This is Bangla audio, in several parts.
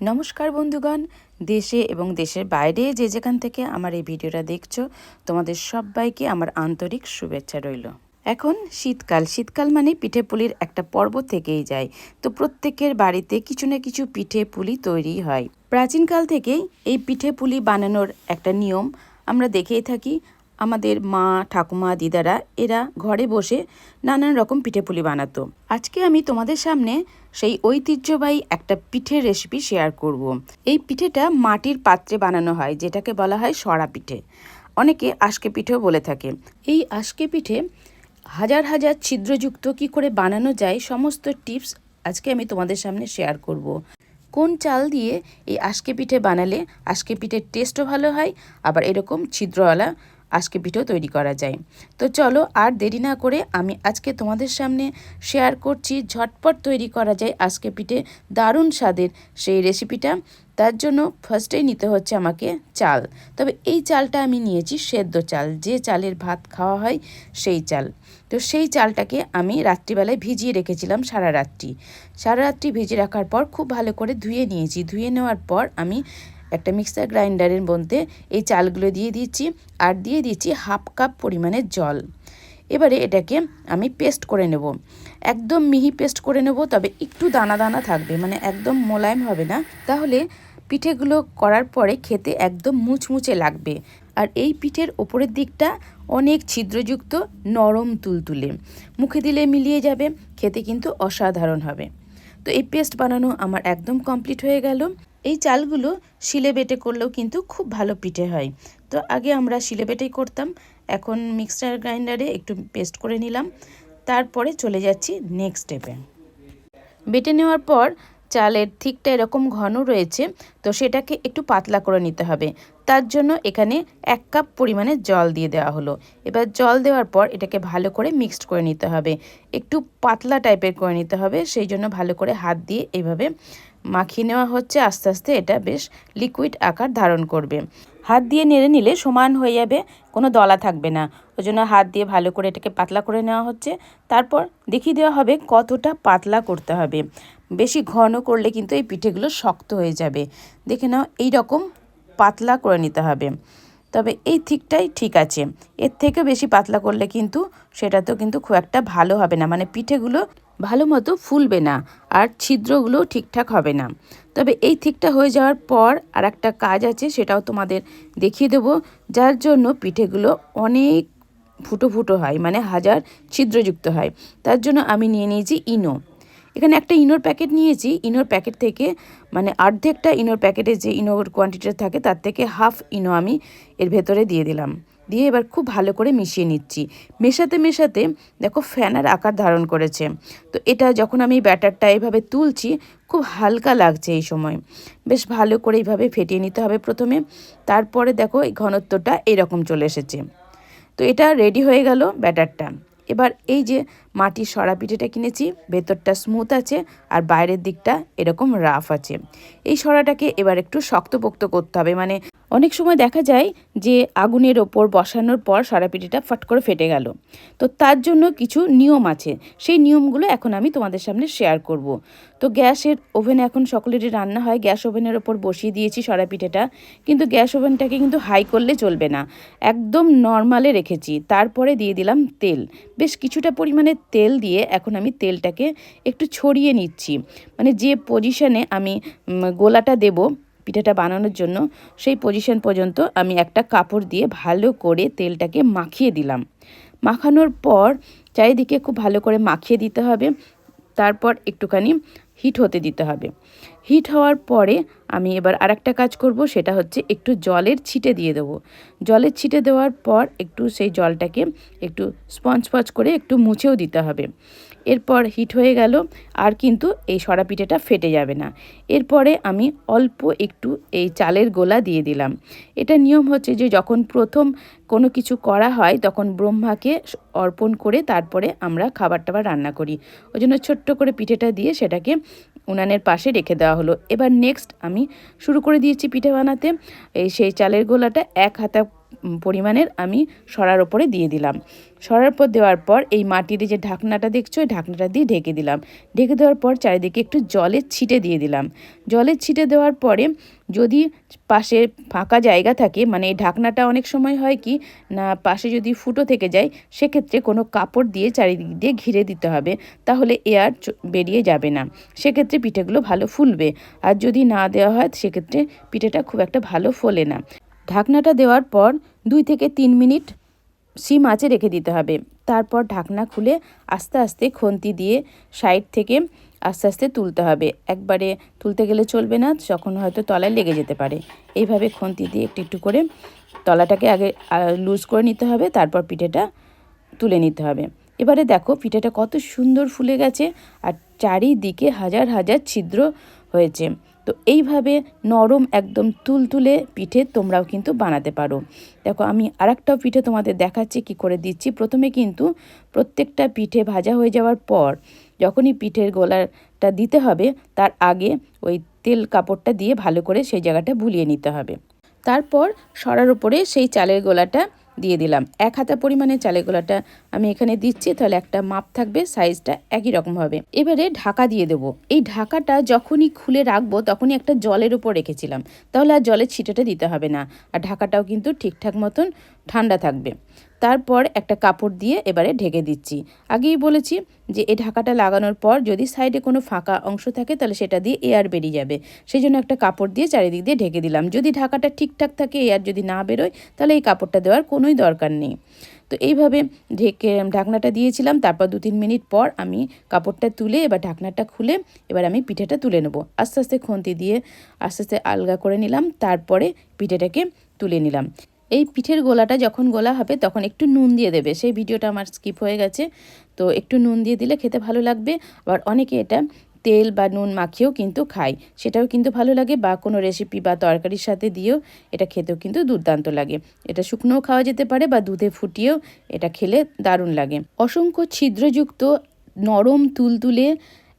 নমস্কার বন্ধুগণ, দেশে এবং দেশের বাইরে যে যেখান থেকে আমার এই ভিডিওটা দেখছ, তোমাদের সবাইকে আমার আন্তরিক শুভেচ্ছা রইল। এখন শীতকাল শীতকাল মানে পিঠে পুলির একটা পর্ব থেকেই যায়। তো প্রত্যেকের বাড়িতে কিছু না কিছু পিঠে পুলি তৈরি হয়। প্রাচীনকাল থেকেই এই পিঠে পুলি বানানোর একটা নিয়ম আমরা দেখেই থাকি। আমাদের মা, ঠাকুমা, দিদারা এরা ঘরে বসে নানান রকম পিঠেপুলি বানাতো আজকে আমি তোমাদের সামনে সেই ঐতিহ্যবাহী একটা পিঠের রেসিপি শেয়ার করব। এই পিঠেটা মাটির পাত্রে বানানো হয়, যেটাকে বলা হয় সরা পিঠে অনেকে আশকে পিঠেও বলে থাকে এই আশকে পিঠে হাজার হাজার ছিদ্রযুক্ত কি করে বানানো যায় সমস্ত টিপস আজকে আমি তোমাদের সামনে শেয়ার করব। কোন চাল দিয়ে এই আশকে পিঠে বানালে আশকে পিঠের টেস্টও ভালো হয়, আবার এরকম ছিদ্রওয়ালা আজকে পিঠেও তৈরি করা যায়। তো চলো আর দেরি না করে আমি আজকে তোমাদের সামনে শেয়ার করছি, ঝটপট তৈরি করা যায় আজকে পিঠে দারুণ স্বাদের সেই রেসিপিটা তার জন্য ফার্স্টেই নিতে হচ্ছে আমাকে চাল। তবে এই চালটা আমি নিয়েছি সেদ্ধ চাল, যে চালের ভাত খাওয়া হয় সেই চাল। তো সেই চালটাকে আমি রাত্রিবেলায় ভিজিয়ে রেখেছিলাম সারা রাত্রি। সারা রাত্রি ভিজিয়ে রাখার পর খুব ভালো করে ধুয়ে নিয়েছি। ধুয়ে নেওয়ার পর আমি একটা মিক্সার গ্রাইন্ডারের মধ্যে এই চালগুলো দিয়ে দিচ্ছি আর দিয়ে দিচ্ছি হাফ কাপ পরিমাণে জল। এবারে এটাকে আমি পেস্ট করে নেব। একদম মিহি পেস্ট করে নেব, তবে একটু দানা দানা থাকবে মানে একদম মোলায়েম হবে না। তাহলে পিঠেগুলো করার পরে খেতে একদম মুচমুচে লাগবে। আর এই পিঠের ওপরের দিকটা অনেক ছিদ্রযুক্ত, নরম তুলতুলে। মুখে দিলে মিলিয়ে যাবে, খেতে কিন্তু অসাধারণ হবে। তো এই পেস্ট বানানো আমার একদম কমপ্লিট হয়ে গেল। এই চালগুলো শিলে বেটে করলেও কিন্তু খুব ভালো পিঠে হয়। তো আগে আমরা শিলে বেটেই করতাম, এখন মিক্সচার গ্রাইন্ডারে একটু পেস্ট করে নিলাম, তারপরে চলে যাচ্ছি নেক্সট স্টেপে বেটে নেওয়ার পর চালের থিকটা এরকম ঘন রয়েছে, তো সেটাকে একটু পাতলা করে নিতে হবে। তার জন্য এখানে এক কাপ পরিমাণে জল দিয়ে দেওয়া হলো। এবার জল দেওয়ার পর এটাকে ভালো করে মিক্সড করে নিতে হবে। একটু পাতলা টাইপের করে নিতে হবে, সেই জন্য ভালো করে হাত দিয়ে এইভাবে মাখিয়ে নেওয়া হচ্ছে, আস্তে আস্তে এটা বেশ লিকুইড আকার ধারণ করবে। হাত দিয়ে নেড়ে নিলে সমান হয়ে যাবে, কোনো দলা থাকবে না। ওই জন্য হাত দিয়ে ভালো করে এটাকে পাতলা করে নেওয়া হচ্ছে। তারপর দেখিয়ে দেওয়া হবে কতটা পাতলা করতে হবে। বেশি ঘন করলে কিন্তু এই পিঠেগুলো শক্ত হয়ে যাবে। দেখে নাও এই রকম পাতলা করে নিতে হবে। তবে এই থিকটাই ঠিক আছে। এর থেকে বেশি পাতলা করলে কিন্তু সেটা তো কিন্তু খুব একটা ভালো হবে না। মানে পিঠেগুলো ভালো মতো ফুলবে না আর ছিদ্রগুলো ঠিকঠাক হবে না। তবে এই থিকটা হয়ে যাওয়ার পর আর একটা কাজ আছে, সেটাও তোমাদের দেখিয়ে দেবো। যার জন্য পিঠেগুলো অনেক ফুটো ফুটো হয় মানে হাজার ছিদ্রযুক্ত হয়। তার জন্য আমি নিয়ে নিয়েছি ইনো। এখানে একটা ইনোর প্যাকেট নিয়েছি। ইনোর প্যাকেট থেকে মানে অর্ধেকটা ইনোর প্যাকেটে যে ইনোর কোয়ান্টিটিটা থাকে, তার থেকে হাফ ইনো আমি এর ভেতরে দিয়ে দিলাম। দিয়ে এবার খুব ভালো করে মিশিয়ে নিচ্ছি। মেশাতে মেশাতে দেখো ফ্যানার আকার ধারণ করেছে। তো এটা যখন আমি ব্যাটারটা এভাবে তুলছি, খুব হালকা লাগছে এই সময়। বেশ ভালো করে এইভাবে ফেটিয়ে নিতে হবে প্রথমে। তারপরে দেখো এই ঘনত্বটা এরকম চলে এসেছে। তো এটা রেডি হয়ে গেল ব্যাটারটা। এবার এই যে মাটির সরা পিঠেটা কিনেছি, ভেতরটা স্মুথ আছে আর বাইরের দিকটা এরকম রাফ আছে। এই সরাটাকে এবার একটু শক্তপোক্ত করতে হবে মানে অনেক সময় দেখা যায় যে আগুনের ওপর বসানোর পর পিঠেটা ফট করে ফেটে গেল। তো তার জন্য কিছু নিয়ম আছে। সেই নিয়মগুলো এখন আমি তোমাদের সামনে শেয়ার করব। তো গ্যাসের ওভেনে এখন সকলেরই রান্না হয়। গ্যাস ওভেনের ওপর বসিয়ে দিয়েছি পিঠেটা কিন্তু গ্যাস ওভেনটাকে কিন্তু হাই করলে চলবে না। একদম নর্মালে রেখেছি। তারপরে দিয়ে দিলাম তেল। বেশ কিছুটা পরিমাণে তেল দিয়ে এখন আমি তেলটাকে একটু ছড়িয়ে নিচ্ছি। মানে যে পজিশনে আমি গোলাটা দেব পিঠাটা বানানোর জন্য সেই পজিশন পর্যন্ত আমি একটা কাপড় দিয়ে ভালো করে তেলটাকে মাখিয়ে দিলাম। মাখানোর পর চারিদিকে খুব ভালো করে মাখিয়ে দিতে হবে, তারপর একটুখানি হিট হতে দিতে হবে। হিট হওয়ার পরে আমি এবার আরেকটা কাজ করব, সেটা হচ্ছে একটু জলের ছিটে দিয়ে দেবো। জলের ছিটে দেওয়ার পর একটু সেই জলটাকে একটু স্পঞ্জ স্পঞ্জ করে একটু মুছেও দিতে হবে। এরপর হিট হয়ে গেল, আর কিন্তু এই সরা পিঠেটা ফেটে যাবে না। এরপরে আমি অল্প একটু এই চালের গোলা দিয়ে দিলাম। এটা নিয়ম হচ্ছে যে যখন প্রথম কোনো কিছু করা হয়, তখন ব্রহ্মাকে অর্পণ করে তারপরে আমরা খাবার টাবার রান্না করি। ওই জন্য ছোট্ট করে পিঠেটা দিয়ে সেটাকে উনানের পাশে রেখে দেওয়া হলো। এবার নেক্সট আমি শুরু করে দিয়েছি পিঠে বানাতে। এই সেই চালের গোলাটা এক হাতা পরিমাণের আমি সরার ওপরে দিয়ে দিলাম। সরার পর দেওয়ার পর এই মাটির যে ঢাকনাটা দেখছ, এই ঢাকনাটা দিয়ে ঢেকে দিলাম। ঢেকে দেওয়ার পর চারিদিকে একটু জলের ছিটে দিয়ে দিলাম। জলের ছিটে দেওয়ার পরে যদি পাশে ফাঁকা জায়গা থাকে মানে এই ঢাকনাটা অনেক সময় হয় কি, না, পাশে যদি ফুটো থেকে যায়, সেক্ষেত্রে কোনো কাপড় দিয়ে চারিদিক দিয়ে ঘিরে দিতে হবে, তাহলে এয়ার বেরিয়ে যাবে না। সেক্ষেত্রে পিঠেগুলো ভালো ফুলবে। আর যদি না দেওয়া হয়, সেক্ষেত্রে পিঠেটা খুব একটা ভালো ফোলে না। ঢাকনাটা দেওয়ার পর দুই থেকে তিন মিনিট সিম আঁচে রেখে দিতে হবে। তারপর ঢাকনা খুলে আস্তে আস্তে খন্তি দিয়ে সাইড থেকে আস্তে আস্তে তুলতে হবে। একবারে তুলতে গেলে চলবে না যখন হয়তো তলায় লেগে যেতে পারে। এইভাবে খন্তি দিয়ে একটু একটু করে তলাটাকে আগে লুজ করে নিতে হবে, তারপর পিঠেটা তুলে নিতে হবে। এবারে দেখো পিঠেটা কত সুন্দর ফুলে গেছে আর চারিদিকে হাজার হাজার ছিদ্র হয়েছে। তো এইভাবে নরম একদম তুলতুলে পিঠে তোমরাও কিন্তু বানাতে পারো। দেখো, আমি আরেকটাও পিঠে তোমাদের দেখাচ্ছি কি করে দিচ্ছি। প্রথমে কিন্তু প্রত্যেকটা পিঠে ভাজা হয়ে যাওয়ার পর যখনই পিঠের গোলাটা দিতে হবে, তার আগে ওই তেল কাপড়টা দিয়ে ভালো করে সেই জায়গাটা বুলিয়ে নিতে হবে। তারপর সরার উপরে সেই চালের গোলাটা দিয়ে দিলাম। এক হাতা পরিমাণে চালের গোলাটা আমি এখানে দিচ্ছি, তাহলে একটা মাপ থাকবে, সাইজটা একই রকম হবে। এবারে ঢাকা দিয়ে দেবো। এই ঢাকাটা যখনই খুলে রাখব, তখনই একটা জলের উপর রেখেছিলাম। তাহলে আর জলের ছিটাটা দিতে হবে না। আর ঢাকাটাও কিন্তু ঠিকঠাক মতন ঠান্ডা থাকবে। তারপর একটা কাপড় দিয়ে এবারে ঢেকে দিচ্ছি। আগেই বলেছি যে, এই ঢাকাটা লাগানোর পর যদি সাইডে কোনো ফাঁকা অংশ থাকে, তাহলে সেটা দিয়ে এয়ার বেরিয়ে যাবে। সেই জন্য একটা কাপড় দিয়ে চারিদিক দিয়ে ঢেকে দিলাম। যদি ঢাকাটা ঠিকঠাক থাকে, এয়ার যদি না বেরোয়, তাহলে এই কাপড়টা দেওয়ার কোনোই দরকার নেই। তো এইভাবে ঢেকে ঢাকনাটা দিয়েছিলাম। তারপর দু তিন মিনিট পর আমি কাপড়টা তুলে, এবার ঢাকনাটা খুলে, এবার আমি পিঠেটা তুলে নেব। আস্তে আস্তে খুন্তি দিয়ে আস্তে আস্তে আলগা করে নিলাম। তারপরে পিঠেটাকে তুলে নিলাম। এই পিঠের গোলাটা যখন গোলা হবে তখন একটু নুন দিয়ে দেবে। সেই ভিডিওটা আমার স্কিপ হয়ে গেছে। তো একটু নুন দিয়ে দিলে খেতে ভালো লাগবে। আবার অনেকে এটা তেল বা নুন মাখিয়েও কিন্তু খায়। সেটাও কিন্তু ভালো লাগে বা কোনো রেসিপি বা তরকারির সাথে দিয়েও এটা খেতেও কিন্তু দুর্দান্ত লাগে। এটা শুকনোও খাওয়া যেতে পারে বা দুধে ফুটিয়েও এটা খেলে দারুণ লাগে। অসংখ্য ছিদ্রযুক্ত নরম তুলতুলে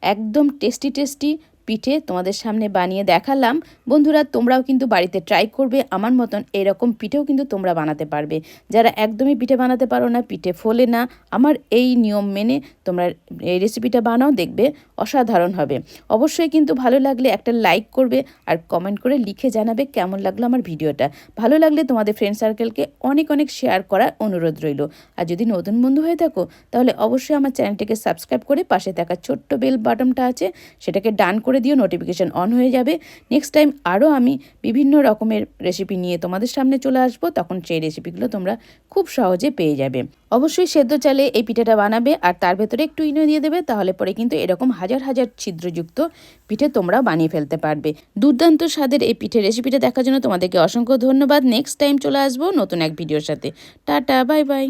একদম টেস্টি টেস্টি পিঠে তোমাদের সামনে বানিয়ে দেখালাম। বন্ধুরা, তোমরাও কিন্তু বাড়িতে ট্রাই করবে। আমার মতন এরকম পিঠেও কিন্তু তোমরা বানাতে পারবে। যারা একদমই পিঠে বানাতে পারো না, পিঠে ফোলে না, আমার এই নিয়ম মেনে তোমরা এই রেসিপিটা বানাও, দেখবে অসাধারণ হবে। অবশ্যই কিন্তু ভালো লাগলে একটা লাইক করবে আর কমেন্ট করে লিখে জানাবে কেমন লাগল আমার ভিডিওটা। ভালো লাগলে তোমাদের ফ্রেন্ড সার্কেলকে অনেক অনেক শেয়ার করার অনুরোধ রইল। আর যদি নতুন বন্ধু হয়ে থাকো, তাহলে অবশ্যই আমার চ্যানেলটিকে সাবস্ক্রাইব করে পাশে থাকা ছোট্ট বেল বাটনটা আছে, সেটাকে ডান করে দিও নোটিফিকেশন অন হয়ে যাবে। নেক্সট টাইম আরও আমি বিভিন্ন রকমের রেসিপি নিয়ে তোমাদের সামনে চলে আসব, তখন সেই রেসিপিগুলো তোমরা খুব সহজে পেয়ে যাবে। অবশ্যই সেদ্ধ চালে এই পিঠাটা বানাবে, আর তার ভেতরে একটু ইনো দিয়ে দেবে, তাহলে পরে কিন্তু এরকম হাজার হাজার ছিদ্রযুক্ত পিঠে তোমরা বানিয়ে ফেলতে পারবে। দুর্দান্ত স্বাদের এই পিঠে রেসিপিটা দেখার জন্য তোমাদেরকে অসংখ্য ধন্যবাদ। নেক্সট টাইম চলে আসব নতুন এক ভিডিওর সাথে। Tata bye bye